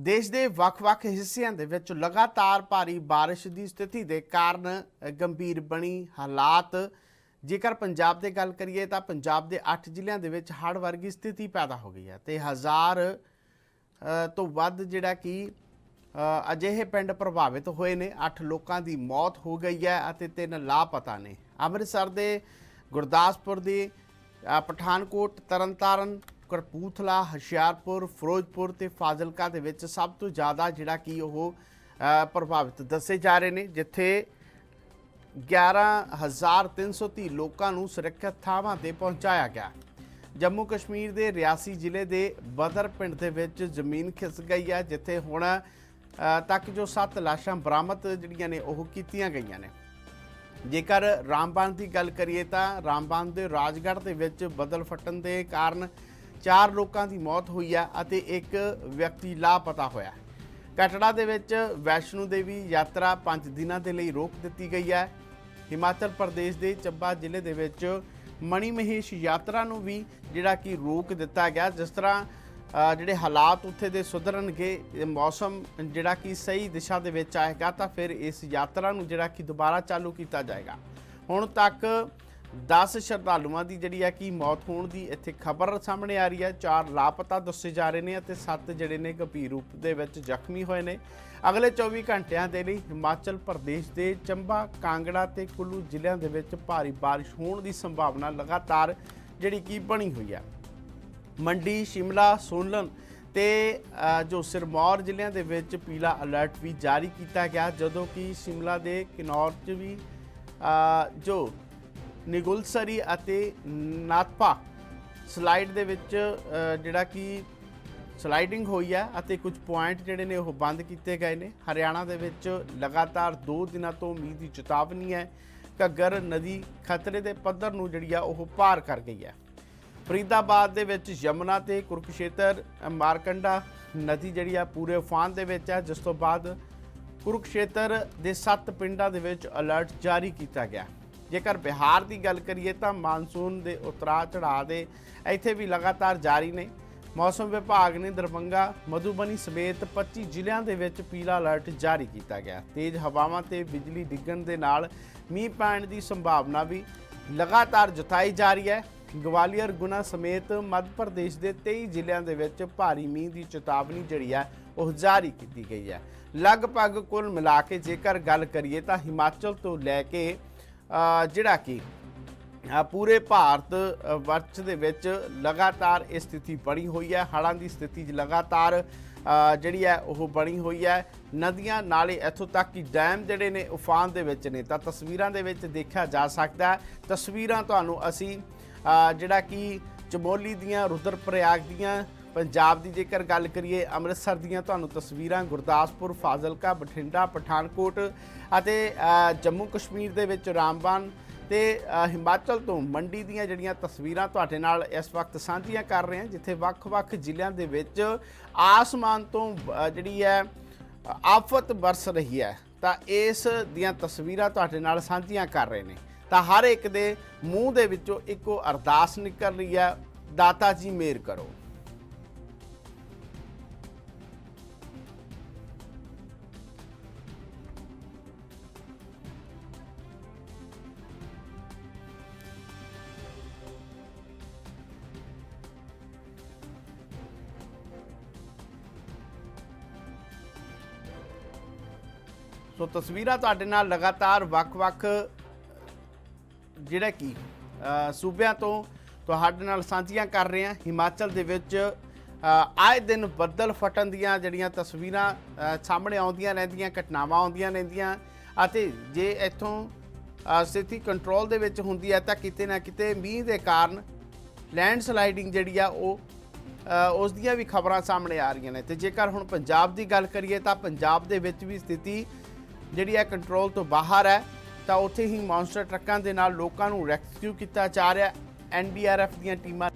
ਦੇਸ਼ ਦੇ ਵੱਖ-ਵੱਖ ਹਿੱਸਿਆਂ ਦੇ ਵਿੱਚ ਲਗਾਤਾਰ ਭਾਰੀ ਬਾਰਿਸ਼ ਦੀ ਸਥਿਤੀ ਦੇ ਕਾਰਨ ਗੰਭੀਰ ਬਣੀ ਹਾਲਾਤ। ਜੇਕਰ ਪੰਜਾਬ ਦੀ ਗੱਲ ਕਰੀਏ ਤਾਂ ਪੰਜਾਬ ਦੇ 8 ਜ਼ਿਲ੍ਹਿਆਂ ਦੇ ਵਿੱਚ ਹੜ੍ਹ ਵਰਗੀ ਸਥਿਤੀ ਪੈਦਾ ਹੋ ਗਈ ਹੈ ਤੇ ਹਜ਼ਾਰ ਤੋਂ ਵੱਧ ਜਿਹੜਾ ਕਿ ਅਜਿਹੇ ਪਿੰਡ ਪ੍ਰਭਾਵਿਤ ਹੋਏ ਨੇ। 8 ਲੋਕਾਂ ਦੀ ਮੌਤ ਹੋ ਗਈ ਹੈ ਅਤੇ ਤਿੰਨ ਲਾਪਤਾ ਨੇ। ਅੰਮ੍ਰਿਤਸਰ ਦੇ ਗੁਰਦਾਸਪੁਰ ਦੇ ਪਠਾਨਕੋਟ, ਤਰਨਤਾਰਨ ਕਰਪੂਥਲਾ ਹੁਸ਼ਿਆਰਪੁਰ, ਫਿਰੋਜ਼ਪੁਰ ਤੇ ਫਾਜ਼ਿਲਕਾ ਦੇ ਵਿੱਚ ਸਭ ਤੋਂ ਜ਼ਿਆਦਾ ਜਿਹੜਾ ਕਿ ਉਹ ਪ੍ਰਭਾਵਿਤ ਦੱਸੇ ਜਾ ਰਹੇ ਨੇ, ਜਿੱਥੇ 11330 ਲੋਕਾਂ ਨੂੰ ਸੁਰੱਖਿਅਤ ਥਾਵਾਂ ਤੇ ਪਹੁੰਚਾਇਆ ਗਿਆ। ਜੰਮੂ ਕਸ਼ਮੀਰ ਦੇ ਰਿਆਸੀ ਜ਼ਿਲ੍ਹੇ ਦੇ ਬਦਰ ਪਿੰਡ ਦੇ ਵਿੱਚ ਜ਼ਮੀਨ ਖਿਸ ਗਈ ਹੈ, ਜਿੱਥੇ ਹੁਣ ਤੱਕ ਜੋ 7 ਲਾਸ਼ਾਂ ਬਰਾਮਦ ਜਿਹੜੀਆਂ ਨੇ, ਉਹ ਕੀਤੀਆਂ ਗਈਆਂ ਨੇ। ਜੇਕਰ ਰਾਮਬਾਨ ਦੀ ਗੱਲ ਕਰੀਏ ਤਾਂ ਰਾਮਬਾਨ ਦੇ ਰਾਜਗੜ੍ਹ ਦੇ ਵਿੱਚ ਬਦਲ ਫਟਣ ਦੇ ਕਾਰਨ ਚਾਰ ਲੋਕਾਂ ਦੀ ਮੌਤ ਹੋਈ ਹੈ ਅਤੇ ਇੱਕ ਵਿਅਕਤੀ ਲਾਪਤਾ ਹੋਇਆ ਹੈ। ਕਟੜਾ ਦੇ ਵਿੱਚ ਵੈਸ਼ਨੂ ਦੇਵੀ ਯਾਤਰਾ 5 ਦਿਨਾਂ ਦੇ ਲਈ ਰੋਕ ਦਿੱਤੀ ਗਈ ਹੈ। ਹਿਮਾਚਲ ਪ੍ਰਦੇਸ਼ ਦੇ ਚੱਬਾ ਜ਼ਿਲ੍ਹੇ ਦੇ ਵਿੱਚ ਮਣੀ ਮਹੇਸ਼ ਯਾਤਰਾ ਨੂੰ ਵੀ ਜਿਹੜਾ ਕਿ ਰੋਕ ਦਿੱਤਾ ਗਿਆ। ਜਿਸ ਤਰ੍ਹਾਂ ਜਿਹੜੇ ਹਾਲਾਤ ਉੱਥੇ ਦੇ ਸੁਧਰਨਗੇ ਮੌਸਮ ਜਿਹੜਾ ਕਿ ਸਹੀ ਦਿਸ਼ਾ ਦੇ ਵਿੱਚ ਆਏਗਾ ਤਾਂ ਫਿਰ ਇਸ ਯਾਤਰਾ ਨੂੰ ਜਿਹੜਾ ਕਿ ਦੁਬਾਰਾ ਚਾਲੂ ਕੀਤਾ ਜਾਏਗਾ। ਹੁਣ ਤੱਕ 10 ਸ਼ਰਧਾਲੂਆਂ ਦੀ ਜਿਹੜੀ ਹੈ ਕਿ ਮੌਤ ਹੋਣ ਦੀ ਇੱਥੇ ਖਬਰ ਸਾਹਮਣੇ ਆ ਰਹੀ ਹੈ। ਚਾਰ ਲਾਪਤਾ ਦੱਸੇ ਜਾ ਰਹੇ ਨੇ ਅਤੇ 7 ਜਿਹੜੇ ਨੇ ਗੰਭੀਰ ਰੂਪ ਦੇ ਵਿੱਚ ਜ਼ਖਮੀ ਹੋਏ ਨੇ। ਅਗਲੇ 24 ਘੰਟਿਆਂ ਦੇ ਲਈ ਹਿਮਾਚਲ ਪ੍ਰਦੇਸ਼ ਦੇ ਚੰਬਾ, ਕਾਂਗੜਾ ਤੇ ਕੁੱਲੂ ਜ਼ਿਲ੍ਹਿਆਂ ਦੇ ਵਿੱਚ ਭਾਰੀ ਬਾਰਿਸ਼ ਹੋਣ ਦੀ ਸੰਭਾਵਨਾ ਲਗਾਤਾਰ ਜਿਹੜੀ ਕਿ ਬਣੀ ਹੋਈ ਹੈ। ਮੰਡੀ, ਸ਼ਿਮਲਾ ਸੋਲਨ ਤੇ ਜੋ ਸਿਰਮੌਰ ਜ਼ਿਲ੍ਹਿਆਂ ਦੇ ਵਿੱਚ ਪੀਲਾ ਅਲਰਟ ਵੀ ਜਾਰੀ ਕੀਤਾ ਗਿਆ। ਜਦੋਂ ਕਿ ਸ਼ਿਮਲਾ ਦੇ ਕਿਨੌਰ 'ਚ ਵੀ ਜੋ ਨਿਗੁਲਸਰੀ ਅਤੇ ਨਾਥਪਾ ਸਲਾਈਡ ਦੇ ਵਿੱਚ ਜਿਹੜਾ ਕਿ ਸਲਾਈਡਿੰਗ ਹੋਈ ਹੈ ਅਤੇ ਕੁਝ ਪੁਆਇੰਟ ਜਿਹੜੇ ਨੇ ਉਹ ਬੰਦ ਕੀਤੇ ਗਏ ਨੇ। ਹਰਿਆਣਾ ਦੇ ਵਿੱਚ ਲਗਾਤਾਰ 2 ਦਿਨਾਂ ਤੋਂ ਮੀਂਹ ਦੀ ਚੇਤਾਵਨੀ ਹੈ। ਘੱਗਰ ਨਦੀ ਖਤਰੇ ਦੇ ਪੱਧਰ ਨੂੰ ਜਿਹੜੀ ਆ ਉਹ ਪਾਰ ਕਰ ਗਈ ਹੈ। ਫਰੀਦਾਬਾਦ ਦੇ ਵਿੱਚ ਯਮੁਨਾ ਤੇ ਕੁਰਕਸ਼ੇਤਰ ਮਾਰਕੰਡਾ ਨਦੀ ਜਿਹੜੀ ਆ ਪੂਰੇ ਉਫਾਨ ਦੇ ਵਿੱਚ ਹੈ। ਜਿਸ ਤੋਂ ਬਾਅਦ ਕੁਰਕਸ਼ੇਤਰ ਦੇ 7 ਪਿੰਡਾਂ ਦੇ ਵਿੱਚ ਅਲਰਟ ਜਾਰੀ ਕੀਤਾ ਗਿਆ। ਜੇਕਰ ਬਿਹਾਰ ਦੀ ਗੱਲ ਕਰੀਏ ਤਾਂ ਮਾਨਸੂਨ ਦੇ ਉਤਰਾ ਚੜਾਅ ਦੇ ਇੱਥੇ ਵੀ ਲਗਾਤਾਰ ਜਾਰੀ ਨੇ। ਮੌਸਮ ਵਿਭਾਗ ਨੇ ਦਰਭੰਗਾ, ਮਧੂਬਨੀ ਸਮੇਤ 25 ਜ਼ਿਲ੍ਹਿਆਂ ਦੇ ਵਿੱਚ ਪੀਲਾ ਅਲਰਟ ਜਾਰੀ ਕੀਤਾ ਗਿਆ। ਤੇਜ਼ ਹਵਾਵਾਂ ਤੇ ਬਿਜਲੀ ਡਿੱਗਣ ਦੇ ਨਾਲ ਮੀਂਹ ਪੈਣ ਦੀ ਸੰਭਾਵਨਾ ਵੀ ਲਗਾਤਾਰ ਜਤਾਈ ਜਾ ਰਹੀ ਹੈ। ਗਵਾਲੀਅਰ, ਗੁਨਾ ਸਮੇਤ ਮੱਧ ਪ੍ਰਦੇਸ਼ ਦੇ 23 ਜ਼ਿਲ੍ਹਿਆਂ ਦੇ ਵਿੱਚ ਭਾਰੀ ਮੀਂਹ ਦੀ ਚੇਤਾਵਨੀ ਜਿਹੜੀ ਹੈ, ਉਹ ਜਾਰੀ ਕੀਤੀ ਗਈ ਹੈ। ਲਗਭਗ ਕੁੱਲ ਮਿਲਾ ਕੇ ਜੇਕਰ ਗੱਲ ਕਰੀਏ ਤਾਂ ਹਿਮਾਚਲ ਤੋਂ ਲੈ ਕੇ ਜਿਹੜਾ ਕਿ ਪੂਰੇ ਭਾਰਤ ਅ, ਵਰਚ ਦੇ ਵਿੱਚ ਲਗਾਤਾਰ ਇਹ ਸਥਿਤੀ ਬਣੀ ਹੋਈ ਹੈ। ਹੜ੍ਹਾਂ ਦੀ ਸਥਿਤੀ ਲਗਾਤਾਰ ਜਿਹੜੀ ਹੈ ਉਹ ਬਣੀ ਹੋਈ ਹੈ। ਨਦੀਆਂ ਨਾਲੇ ਇੱਥੋਂ ਤੱਕ ਕਿ ਡੈਮ ਜਿਹੜੇ ਨੇ ਉਫਾਨ ਦੇ ਵਿੱਚ ਨੇ। ਤਾਂ ਤਸਵੀਰਾਂ ਦੇ ਵਿੱਚ ਦੇਖਿਆ ਜਾ ਸਕਦਾ ਹੈ। ਤਸਵੀਰਾਂ ਤੁਹਾਨੂੰ ਅਸੀਂ ਜਿਹੜਾ ਕਿ ਚਮੋਲੀ ਦੀਆਂ ਰੁਦਰਪ੍ਰਯਾਗ ਦੀਆਂ ਪੰਜਾਬ ਦੀ ਜੇਕਰ ਗੱਲ ਕਰੀਏ, ਅੰਮ੍ਰਿਤਸਰ ਦੀਆਂ ਤੁਹਾਨੂੰ ਤਸਵੀਰਾਂ ਗੁਰਦਾਸਪੁਰ, ਫਾਜ਼ਿਲਕਾ, ਬਠਿੰਡਾ, ਪਠਾਨਕੋਟ ਅਤੇ ਜੰਮੂ ਕਸ਼ਮੀਰ ਦੇ ਵਿੱਚ ਰਾਮਬਾਨ ਤੇ ਹਿਮਾਚਲ ਤੋਂ ਮੰਡੀ ਦੀਆਂ ਜਿਹੜੀਆਂ ਤਸਵੀਰਾਂ ਤੁਹਾਡੇ ਨਾਲ ਇਸ ਵਕਤ ਸਾਂਝੀਆਂ ਕਰ ਰਹੇ ਹਾਂ, ਜਿੱਥੇ ਵੱਖ-ਵੱਖ ਜ਼ਿਲ੍ਹਿਆਂ ਦੇ ਵਿੱਚ ਆਸਮਾਨ ਤੋਂ ਜਿਹੜੀ ਹੈ, ਆਫਤ ਬਰਸ ਰਹੀ ਹੈ। ਤਾਂ ਇਸ ਦੀਆਂ ਤਸਵੀਰਾਂ ਤੁਹਾਡੇ ਨਾਲ ਸਾਂਝੀਆਂ ਕਰ ਰਹੇ ਨੇ। ਤਾਂ ਹਰ ਇੱਕ ਦੇ ਮੂੰਹ ਦੇ ਵਿੱਚੋਂ ਇੱਕੋ ਅਰਦਾਸ ਨਿਕਲ ਰਹੀ ਹੈ, ਦਾਤਾ ਜੀ ਮੇਰ ਕਰੋ। ਸੋ ਤਸਵੀਰਾਂ ਤੁਹਾਡੇ ਨਾਲ ਲਗਾਤਾਰ ਵੱਖ-ਵੱਖ, ਜਿਹੜਾ ਕਿ ਸੂਬਿਆਂ ਤੋਂ ਤੁਹਾਡੇ ਨਾਲ ਸਾਂਝੀਆਂ ਕਰ ਰਹੇ ਹਾਂ। ਹਿਮਾਚਲ ਦੇ ਵਿੱਚ ਆਏ ਦਿਨ ਬੱਦਲ ਫਟਣ ਦੀਆਂ ਜਿਹੜੀਆਂ ਤਸਵੀਰਾਂ ਸਾਹਮਣੇ ਆਉਂਦੀਆਂ ਰਹਿੰਦੀਆਂ, ਘਟਨਾਵਾਂ ਆਉਂਦੀਆਂ ਰਹਿੰਦੀਆਂ ਅਤੇ ਜੇ ਇੱਥੋਂ ਸਥਿਤੀ ਕੰਟਰੋਲ ਦੇ ਵਿੱਚ ਹੁੰਦੀ ਹੈ ਤਾਂ ਕਿਤੇ ਨਾ ਕਿਤੇ ਮੀਂਹ ਦੇ ਕਾਰਨ ਲੈਂਡ ਸਲਾਈਡਿੰਗ ਜਿਹੜੀ ਆ ਉਹ ਉਸ ਦੀਆਂ ਵੀ ਖਬਰਾਂ ਸਾਹਮਣੇ ਆ ਰਹੀਆਂ ਨੇ। ਤੇ ਜੇਕਰ ਹੁਣ ਪੰਜਾਬ ਦੀ ਗੱਲ ਕਰੀਏ ਤਾਂ ਪੰਜਾਬ ਦੇ ਵਿੱਚ ਵੀ ਸਥਿਤੀ ਜਿਹੜੀ ਹੈ ਕੰਟਰੋਲ ਤੋਂ ਬਾਹਰ ਹੈ, ਤਾਂ ਉੱਥੇ ਹੀ ਮੌਨਸਟਰ ਟਰੱਕਾਂ ਦੇ ਨਾਲ ਲੋਕਾਂ ਨੂੰ ਰੈਸਕਿਊ ਕੀਤਾ ਜਾ ਰਿਹਾ ਐਨਡੀਆਰਐਫ ਦੀਆਂ ਟੀਮਾਂ